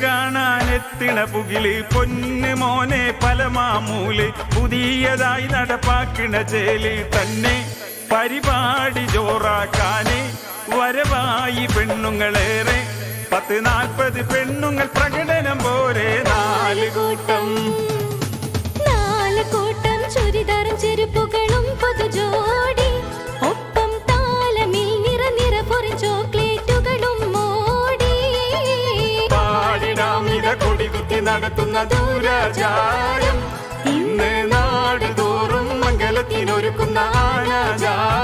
കത്തിണ പുകിൽ പൊന്ന് മോനെ പല മാമൂൽ പുതിയതായി നടപ്പാക്കിണ ചേൽ തന്നെ പരിപാടി ജോറാക്കാന് വരവായി പെണ്ണുങ്ങളേറെ. പത്ത് നാൽപ്പത് പെണ്ണുങ്ങൾ പ്രകടനം പോരെ നാല് നടത്തുന്ന ദൂരാചാരം. ഇന്ന് നാട് തോറും മംഗലത്തിനൊരുക്കുന്ന ആനാചാരം